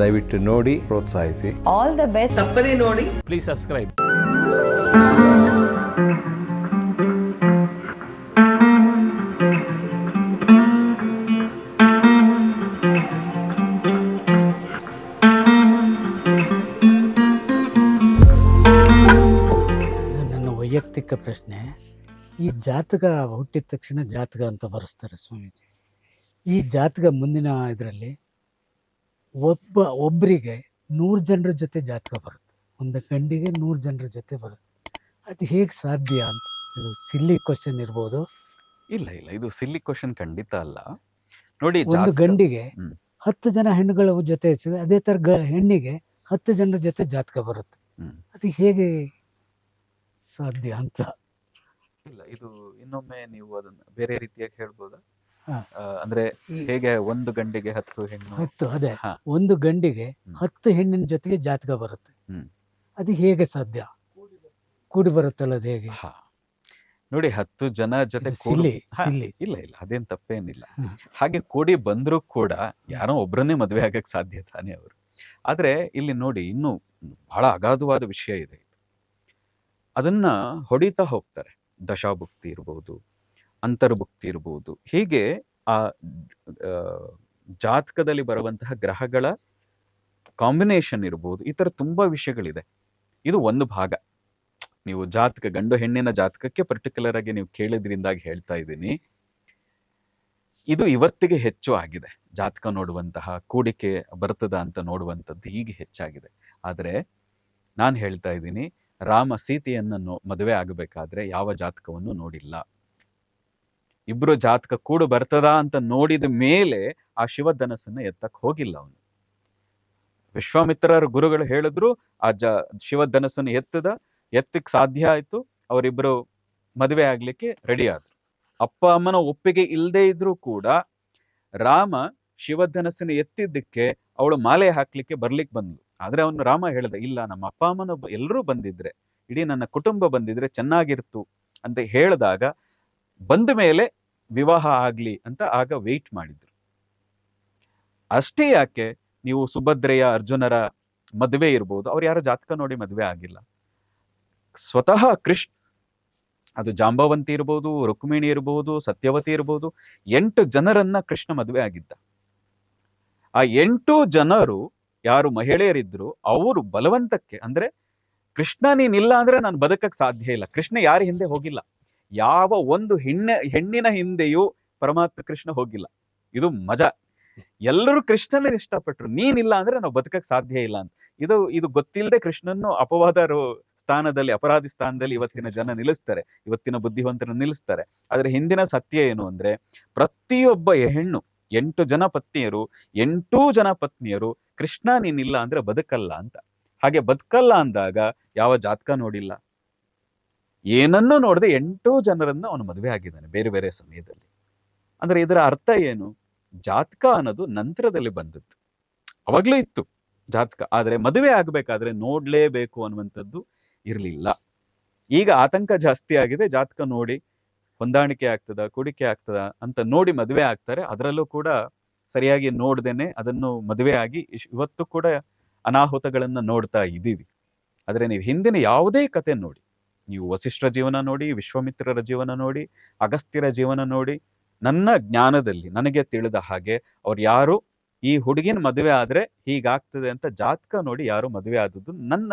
ದಯವಿಟ್ಟು ನೋಡಿ ಪ್ರೋತ್ಸಾಹಿಸಿ. ಆಲ್ ದ ಬೆಸ್ಟ್ ತಪ್ಪದೇ ನೋಡಿ. ಪ್ಲೀಸ್ ಸಬ್ಸ್ಕ್ರೈಬ್ ನನ್ನ ವೈಯಕ್ತಿಕ ಪ್ರಶ್ನೆ ಈ ಜಾತಕ ಹುಟ್ಟಿದ ತಕ್ಷಣ ಜಾತಕ ಅಂತ ಬರೆಸ್ತಾರೆ ಸ್ವಾಮೀಜಿ. ಈ ಜಾತಕ ಮುಂದಿನ ಇದರಲ್ಲಿ ಒಬ್ಬ ಒಬ್ಬರಿಗೆ ನೂರು ಜನರ ಜೊತೆ ಜಾತಕ ಬರುತ್ತೆ. ಒಂದು ಗಂಡಿಗೆ ನೂರು ಜನರ ಜೊತೆ ಬರುತ್ತೆ. ಅದು ಹೇಗೆ ಸಾಧ್ಯ ಅಂತ. ಇದು ಸಿಲ್ಲಿ ಕ್ವಶನ್ ಇರ್ಬೋದು. ಇಲ್ಲ ಇಲ್ಲ. ಇದು ಸಿಲ್ಲಿ ಕ್ವಶನ್ ಖಂಡಿತ ಅಲ್ಲ. ನೋಡಿ ಒಂದು ಗಂಡಿಗೆ. ಹತ್ತು ಜನ ಹೆಣ್ಣುಗಳ ಜೊತೆ ಅದೇ ಥರ ಗ ಹೆಣ್ಣಿಗೆ ಹತ್ತು ಜನರ ಜೊತೆ ಜಾತಕ ಬರುತ್ತೆ. ಅದು ಹೇಗೆ ಸಾಧ್ಯ ಅಂತ. ಇಲ್ಲ ಇದು ಇನ್ನೊಮ್ಮೆ ನೀವು ಅದನ್ನ ಬೇರೆ ರೀತಿಯಾಗಿ ಹೇಳ್ಬೋದಾ? ಅಂದ್ರೆ ಹೇಗೆ ಒಂದು ಗಂಡಿಗೆ ಹತ್ತು ಹೆಣ್ಣು? ಹತ್ತು ಅದೇ. ಹಾ. ಒಂದು ಗಂಡಿಗೆ ಹತ್ತು ಹೆಣ್ಣಿನ ಜೊತೆಗೆ ಜಾತಕ ಬರುತ್ತೆ. ಹ್ಮ್. ಅದು ಹೇಗೆ ಸಾಧ್ಯ? ಕೂಡಿ ಬರುತ್ತಲ್ಲ ಅದು ಹೇಗೆ? ಹಾ. ನೋಡಿ ಹತ್ತು ಜನ ಜೊತೆ ಇದು ಕೂಡು- ಸಿಲ್ಲಿ ಹಾ, ಸಿಲ್ಲಿ. ಇಲ್ಲ ಇಲ್ಲ ಅದೇನ್ ತಪ್ಪೇನಿಲ್ಲ. ಹ್ಮ್. ಹಾಗೆ ಕೂಡಿ ಬಂದ್ರೂ ಕೂಡ ಯಾರೋ ಒಬ್ರನ್ನೇ ಮದ್ವೆ ಆಗಕ್ ಸಾಧ್ಯ ತಾನೇ ಅವರು. ಆದ್ರೆ ಇಲ್ಲಿ ನೋಡಿ ಇನ್ನು ಬಹಳ ಅಗಾಧವಾದ ವಿಷಯ ಇದೆ ಇದು. ಅದನ್ನ ಹೊಡಿತಾ ಹೋಗ್ತಾರೆ. ದಶಾಭುಕ್ತಿ ಇರ್ಬೋದು ಅಂತರ್ಭುಕ್ತಿ ಇರ್ಬೋದು. ಹೀಗೆ ಆ ಜಾತಕದಲ್ಲಿ ಬರುವಂತಹ ಗ್ರಹಗಳ ಕಾಂಬಿನೇಷನ್ ಇರ್ಬೋದು. ಈ ತರ ತುಂಬಾ ವಿಷಯಗಳಿದೆ. ಇದು ಒಂದು ಭಾಗ. ನೀವು ಜಾತಕ, ಗಂಡು ಹೆಣ್ಣಿನ ಜಾತಕಕ್ಕೆ ಪರ್ಟಿಕ್ಯುಲರ್ ಆಗಿ ನೀವು ಕೇಳಿದ್ರಿಂದಾಗಿ ಹೇಳ್ತಾ ಇದ್ದೀನಿ. ಇದು ಇವತ್ತಿಗೆ ಹೆಚ್ಚು ಆಗಿದೆ. ಜಾತಕ ನೋಡುವಂತಹ, ಕೂಡಿಕೆ ಬರ್ತದ ಅಂತ ನೋಡುವಂಥದ್ದು ಈಗ ಹೆಚ್ಚಾಗಿದೆ. ಆದರೆ ನಾನು ಹೇಳ್ತಾ ಇದ್ದೀನಿ, ರಾಮ ಸೀತೆಯನ್ನು ಮದುವೆ ಆಗಬೇಕಾದ್ರೆ ಯಾವ ಜಾತಕವನ್ನು ನೋಡಿಲ್ಲ. ಇಬ್ರು ಜಾತಕ ಕೂಡು ಬರ್ತದ ಅಂತ ನೋಡಿದ ಮೇಲೆ ಆ ಶಿವಧನಸ್ಸನ್ನು ಎತ್ತಕ್ ಹೋಗಿಲ್ಲ ಅವನು. ವಿಶ್ವಾಮಿತ್ರರ ಗುರುಗಳು ಹೇಳಿದ್ರು, ಆ ಜ, ಶಿವಧನಸ್ಸನ್ನು ಎತ್ತದ, ಎತ್ತಕ್ ಸಾಧ್ಯ ಆಯ್ತು ಅವರಿಬ್ಬರು ಮದುವೆ ಆಗ್ಲಿಕ್ಕೆ ರೆಡಿ ಆದ್ರು. ಅಪ್ಪ ಅಮ್ಮನ ಒಪ್ಪಿಗೆ ಇಲ್ಲದೆ ಇದ್ರೂ ಕೂಡ ರಾಮ ಶಿವಧನಸ್ಸನ್ನು ಎತ್ತಿದ್ದಕ್ಕೆ ಅವಳು ಮಾಲೆ ಹಾಕ್ಲಿಕ್ಕೆ ಬರ್ಲಿಕ್ಕೆ ಬಂದ್ಲು. ಆದ್ರೆ ಅವನು ರಾಮ ಹೇಳ್ದ, ಇಲ್ಲ, ನಮ್ಮ ಅಪ್ಪ ಅಮ್ಮನ ಎಲ್ಲರೂ ಬಂದಿದ್ರೆ, ಇಡೀ ನನ್ನ ಕುಟುಂಬ ಬಂದಿದ್ರೆ ಚೆನ್ನಾಗಿರ್ತು ಅಂತ ಹೇಳಿದಾಗ ಬಂದ ಮೇಲೆ ವಿವಾಹ ಆಗ್ಲಿ ಅಂತ ಆಗ ವೆಯ್ಟ್ ಮಾಡಿದ್ರು. ಅಷ್ಟೇ ಯಾಕೆ ನೀವು ಸುಭದ್ರೆಯ, ಅರ್ಜುನರ ಮದುವೆ ಇರ್ಬೋದು, ಅವ್ರು ಯಾರೋ ಜಾತಕ ನೋಡಿ ಮದುವೆ ಆಗಿಲ್ಲ. ಸ್ವತಃ ಕೃಷ್ಣ ಅದು ಜಾಂಬವಂತಿ ಇರ್ಬೋದು, ರುಕ್ಮಿಣಿ ಇರ್ಬೋದು, ಸತ್ಯವತಿ ಇರ್ಬೋದು, ಎಂಟು ಜನರನ್ನ ಕೃಷ್ಣ ಮದುವೆ ಆಗಿದ್ದ. ಆ ಎಂಟು ಜನರು ಯಾರು ಮಹಿಳೆಯರಿದ್ರು, ಅವರು ಬಲವಂತಕ್ಕೆ, ಅಂದ್ರೆ ಕೃಷ್ಣ ನೀನಿಲ್ಲ ಅಂದ್ರೆ ನಾನು ಬದುಕಕ್ಕೆ ಸಾಧ್ಯ ಇಲ್ಲ. ಕೃಷ್ಣ ಯಾರ ಹಿಂದೆ ಹೋಗಿಲ್ಲ. ಯಾವ ಒಂದು ಹೆಣ್ಣ, ಹೆಣ್ಣಿನ ಹಿಂದೆಯೂ ಪರಮಾತ್ಮ ಕೃಷ್ಣ ಹೋಗಿಲ್ಲ. ಇದು ಮಜಾ. ಎಲ್ಲರೂ ಕೃಷ್ಣನ ಇಷ್ಟಪಟ್ರು. ನೀನಿಲ್ಲ ಅಂದ್ರೆ ನಾವು ಬದುಕಕ್ಕೆ ಸಾಧ್ಯ ಇಲ್ಲ ಅಂತ. ಇದು ಇದು ಗೊತ್ತಿಲ್ಲದೆ ಕೃಷ್ಣನ್ನು ಅಪವಾದ ಸ್ಥಾನದಲ್ಲಿ, ಅಪರಾಧಿ ಸ್ಥಾನದಲ್ಲಿ ಇವತ್ತಿನ ಜನ ನಿಲ್ಲಿಸ್ತಾರೆ. ಇವತ್ತಿನ ಬುದ್ಧಿವಂತರನ್ನು ನಿಲ್ಲಿಸ್ತಾರೆ. ಆದ್ರೆ ಹಿಂದಿನ ಸತ್ಯ ಏನು ಅಂದ್ರೆ ಪ್ರತಿಯೊಬ್ಬ ಹೆಣ್ಣು, ಎಂಟು ಜನ ಪತ್ನಿಯರು, ಎಂಟೂ ಜನ ಪತ್ನಿಯರು, ಕೃಷ್ಣ ನೀನಿಲ್ಲ ಅಂದ್ರೆ ಬದುಕಲ್ಲ ಅಂತ. ಹಾಗೆ ಬದುಕಲ್ಲ ಅಂದಾಗ ಯಾವ ಜಾತಕ ನೋಡಿಲ್ಲ. ಏನನ್ನೂ ನೋಡದೆ ಎಂಟು ಜನರನ್ನು ಅವನು ಮದುವೆ ಆಗಿದ್ದಾನೆ ಬೇರೆ ಬೇರೆ ಸಮಯದಲ್ಲಿ. ಅಂದ್ರೆ ಇದರ ಅರ್ಥ ಏನು? ಜಾತಕ ಅನ್ನೋದು ನಂತರದಲ್ಲಿ ಬಂದದ್ದು. ಅವಾಗ್ಲೂ ಇತ್ತು ಜಾತಕ. ಆದರೆ ಮದುವೆ ಆಗ್ಬೇಕಾದ್ರೆ ನೋಡಲೇಬೇಕು ಅನ್ನುವಂಥದ್ದು ಇರಲಿಲ್ಲ. ಈಗ ಆತಂಕ ಜಾಸ್ತಿ ಆಗಿದೆ, ಜಾತಕ ನೋಡಿ ಹೊಂದಾಣಿಕೆ ಆಗ್ತದ, ಕುಡಿಕೆ ಆಗ್ತದ ಅಂತ ನೋಡಿ ಮದುವೆ ಆಗ್ತಾರೆ. ಅದರಲ್ಲೂ ಕೂಡ ಸರಿಯಾಗಿ ನೋಡ್ದೇನೆ ಅದನ್ನು ಮದುವೆ ಆಗಿ ಇವತ್ತು ಕೂಡ ಅನಾಹುತಗಳನ್ನು ನೋಡ್ತಾ ಇದ್ದೀವಿ ಆದರೆ ನೀವು ಹಿಂದಿನ ಯಾವುದೇ ಕತೆ ನೋಡಿ ನೀವು ವಸಿಷ್ಠರ ಜೀವನ ನೋಡಿ, ವಿಶ್ವಾಮಿತ್ರರ ಜೀವನ ನೋಡಿ, ಅಗಸ್ತ್ಯರ ಜೀವನ ನೋಡಿ, ನನ್ನ ಜ್ಞಾನದಲ್ಲಿ ನನಗೆ ತಿಳಿದ ಹಾಗೆ ಅವ್ರು ಯಾರು? ಈ ಹುಡುಗಿನ ಮದುವೆ ಆದ್ರೆ ಹೀಗಾಗ್ತದೆ ಅಂತ ಜಾತಕ ನೋಡಿ ಯಾರು ಮದುವೆ ಆದದ್ದು ನನ್ನ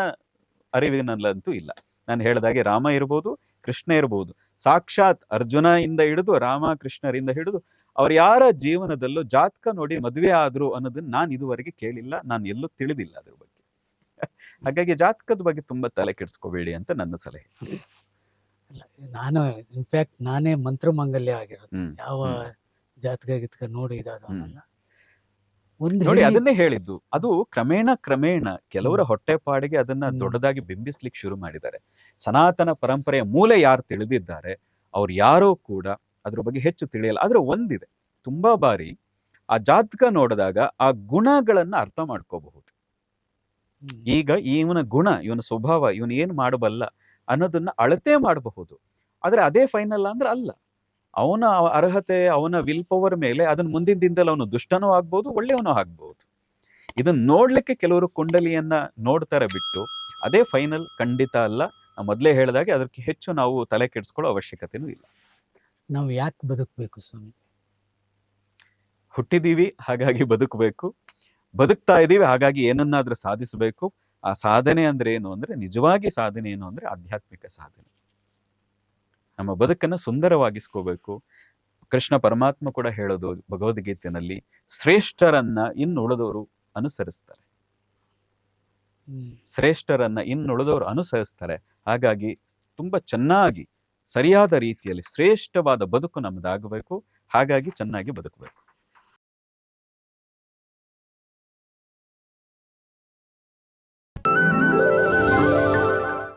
ಅರಿವಿನಲ್ಲಂತೂ ಇಲ್ಲ. ನಾನು ಹೇಳಿದಾಗೆ ರಾಮ ಇರ್ಬೋದು, ಕೃಷ್ಣ ಇರ್ಬೋದು. ಸಾಕ್ಷಾತ್ ಅರ್ಜುನ ಇಂದ ಹಿಡಿದು ರಾಮ ಕೃಷ್ಣರಿಂದ ಹಿಡಿದು ಅವ್ರ ಯಾರ ಜೀವನದಲ್ಲೂ ಜಾತಕ ನೋಡಿ ಮದುವೆ ಆದ್ರು ಅನ್ನೋದನ್ನ ನಾನು ಇದುವರೆಗೆ ಕೇಳಿಲ್ಲ, ನಾನು ಎಲ್ಲೂ ತಿಳಿದಿಲ್ಲ ಅದ್ರ ಬಗ್ಗೆ. ಹಾಗಾಗಿ ಜಾತಕದ ಬಗ್ಗೆ ತುಂಬಾ ತಲೆ ಕೆಡಿಸ್ಕೋಬೇಡಿ ಅಂತ ನನ್ನ ಸಲಹೆ. ನಾನು ಇನ್ಫ್ಯಾಕ್ಟ್ ನಾನೇ ಮಂತ್ರಮಾಂಗಲ್ಯ ಆಗಿರೋದು. ಹ್ಮ್ ಯಾವ ಹ್ಮ್. ಜಾತಕ ಗಿತ್ಕ ನೋಡಿ ಇದಾದ ಒಂದು ನೋಡಿ ಅದನ್ನೇ ಹೇಳಿದ್ದು. ಅದು ಕ್ರಮೇಣ ಕ್ರಮೇಣ ಕೆಲವರ. ಹೊಟ್ಟೆಪಾಡಿಗೆ ಅದನ್ನ ಹ್ಮ್. ದೊಡ್ಡದಾಗಿ ಬಿಂಬಿಸ್ಲಿಕ್ಕೆ ಶುರು ಮಾಡಿದ್ದಾರೆ. ಸನಾತನ ಪರಂಪರೆಯ ಮೂಲೆ ಯಾರು ತಿಳಿದಿದ್ದಾರೆ ಅವ್ರು ಯಾರೋ ಕೂಡ ಅದ್ರ ಬಗ್ಗೆ ಹೆಚ್ಚು ತಿಳಿಯಲ್ಲ. ಆದ್ರೆ ಒಂದಿದೆ. ತುಂಬಾ ಬಾರಿ ಆ ಜಾತಕ ನೋಡಿದಾಗ ಆ ಗುಣಗಳನ್ನ ಅರ್ಥ ಮಾಡ್ಕೋಬಹುದು. ಈಗ ಇವನ ಗುಣ ಇವನ ಸ್ವಭಾವ ಇವನು ಏನ್ ಮಾಡಬಲ್ಲ ಅನ್ನೋದನ್ನ ಅಳತೆ ಮಾಡಬಹುದು. ಆದ್ರೆ ಅದೇ ಫೈನಲ್ ಅಂದ್ರೆ ಅಲ್ಲ. ಅವನ ಅರ್ಹತೆ ಅವನ ವಿಲ್ ಪವರ್ ಮೇಲೆ ಅದನ್ನ ಮುಂದಿನ ದಿನದಲ್ಲಿ ಅವನು ದುಷ್ಟನೂ ಆಗ್ಬಹುದು ಒಳ್ಳೆಯವನು ಆಗ್ಬಹುದು ಇದನ್ನ ನೋಡ್ಲಿಕ್ಕೆ ಕೆಲವರು ಕುಂಡಲಿಯನ್ನ ನೋಡ್ತಾರೆ ಬಿಟ್ಟು ಅದೇ ಫೈನಲ್ ಖಂಡಿತ ಅಲ್ಲ. ನಾನು ಮೊದಲೇ ಹೇಳಿದಾಗೆ ಅದಕ್ಕೆ ಹೆಚ್ಚು ನಾವು ತಲೆ ಕೆಡಿಸ್ಕೊಳ್ಳೋ ಅವಶ್ಯಕತೆನೂ ಇಲ್ಲ. ನಾವು ಯಾಕೆ ಬದುಕಬೇಕು ಸ್ವಾಮಿ? ಹುಟ್ಟಿದೀವಿ ಹಾಗಾಗಿ ಬದುಕಬೇಕು. ಬದುಕ್ತಾ ಇದೀವಿ ಹಾಗಾಗಿ ಏನನ್ನಾದ್ರೂ ಸಾಧಿಸಬೇಕು. ಆ ಸಾಧನೆ ಅಂದ್ರೆ ಏನು ಅಂದ್ರೆ ನಿಜವಾಗಿ ಸಾಧನೆ ಏನು ಅಂದ್ರೆ ಆಧ್ಯಾತ್ಮಿಕ ಸಾಧನೆ. ನಮ್ಮ ಬದುಕನ್ನ ಸುಂದರವಾಗಿಸ್ಕೋಬೇಕು. ಕೃಷ್ಣ ಪರಮಾತ್ಮ ಕೂಡ ಹೇಳೋದು ಭಗವದ್ಗೀತೆಯಲ್ಲಿ ಶ್ರೇಷ್ಠರನ್ನ ಇನ್ನುಳಿದವರು ಅನುಸರಿಸ್ತಾರೆ. ಶ್ರೇಷ್ಠರನ್ನ ಇನ್ನುಳಿದವರು ಅನುಸರಿಸ್ತಾರೆ. ಹಾಗಾಗಿ ತುಂಬಾ ಚೆನ್ನಾಗಿ ಸರಿಯಾದ ರೀತಿಯಲ್ಲಿ ಶ್ರೇಷ್ಠವಾದ ಬದುಕು ನಮ್ಮದಾಗಬೇಕು ಹಾಗಾಗಿ ಚೆನ್ನಾಗಿ ಬದುಕಬೇಕು.